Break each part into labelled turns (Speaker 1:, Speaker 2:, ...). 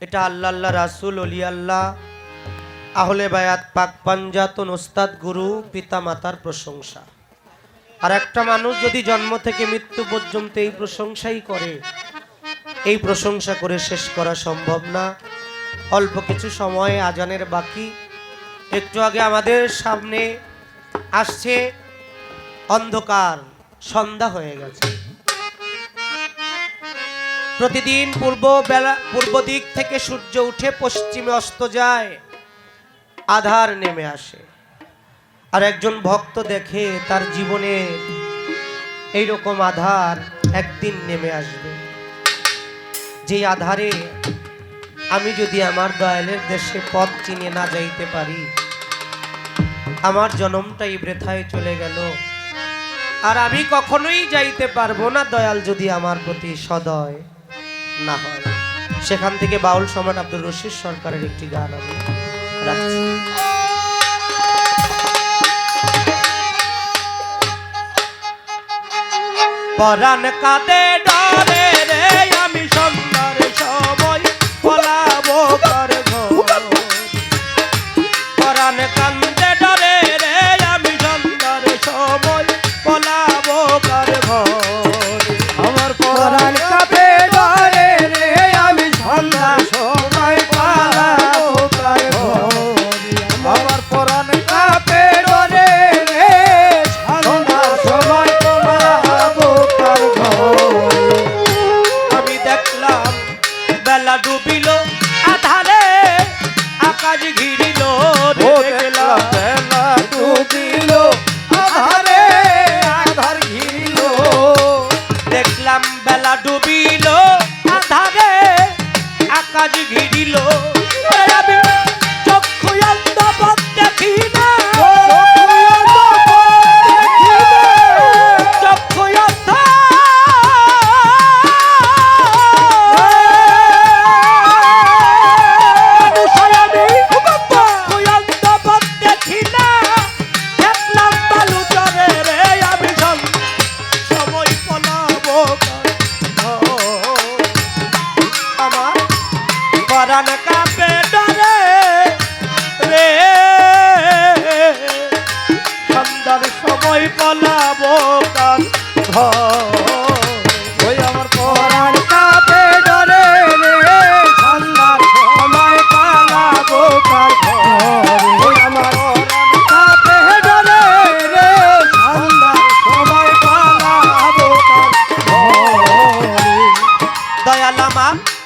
Speaker 1: এটা আল্লাহ আল্লাহ, রাসুল, অলি আল্লাহ, আহলে বায়াত, পাক পাঞ্জাতন ওস্তাদ, গুরু, পিতা মাতার প্রশংসা। আর একটা মানুষ যদি জন্ম থেকে মৃত্যু পর্যন্ত এই প্রশংসাই করে, এই প্রশংসা করে শেষ করা সম্ভব না। অল্প কিছু সময় আজানের বাকি। একটু আগে আমাদের সামনে আসছে অন্ধকার, সন্ধ্যা হয়ে গেছে। প্রতিদিন পূর্ব বেলা, পূর্ব দিক থেকে সূর্য উঠে পশ্চিমে অস্ত যায়, আধার নেমে আসে। আর একজন ভক্ত দেখে তার জীবনে এইরকম আধার একদিন নেমে আসবে। যে আধারে আমি যদি আমার দয়ালের দেশে পথ চিনে না যাইতে পারি, আমার জনমটাই বৃথায় চলে গেল। আর আমি কখনোই যাইতে পারব না দয়াল যদি আমার প্রতি সদয়। না হয়। সেখান থেকে বাউল সম্রাট আব্দুর রশিদ সরকারের একটি গান আমি রাখছি। কাঁদে ডরে পরাণ
Speaker 2: কাপে ডরে রে।
Speaker 1: সন্ধ্যার সময় পলাবো কার
Speaker 2: ওই আমার পরাণ কাপে ডরে রে। সন্ধ্যার সময় পালাবো কার ঘরে।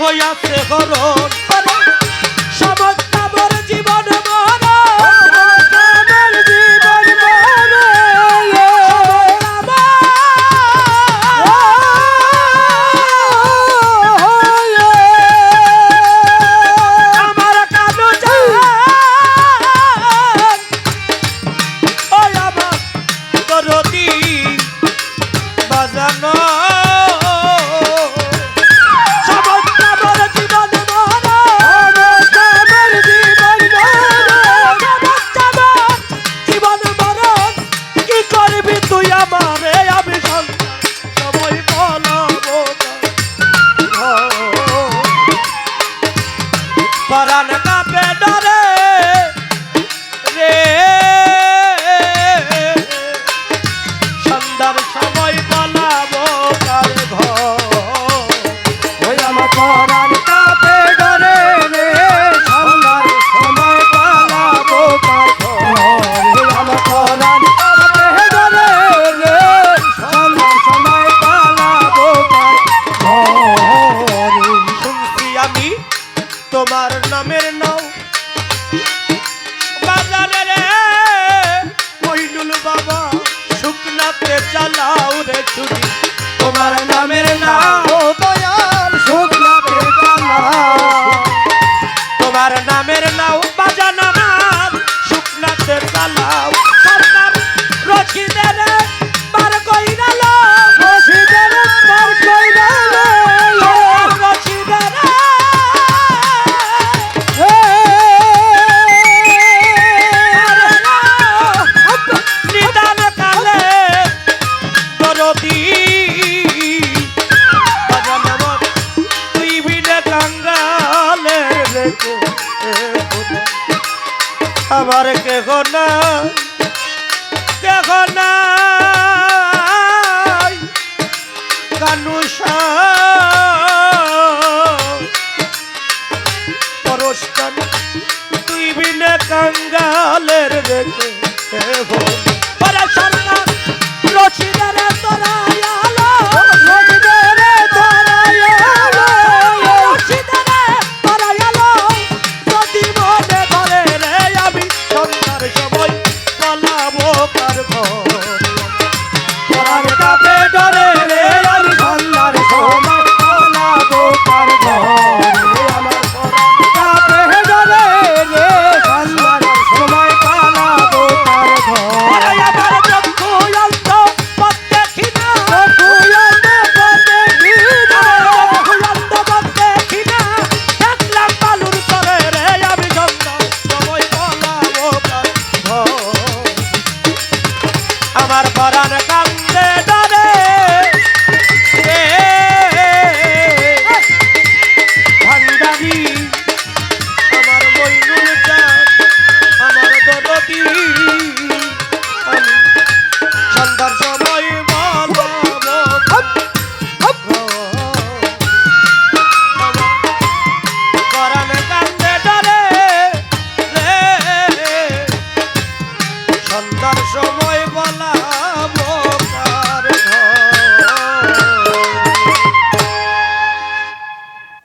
Speaker 1: হইয়াছে হরণ।
Speaker 2: তোমার
Speaker 1: নামের নাও আমার কেহ না কেহ না কানুষা দরদি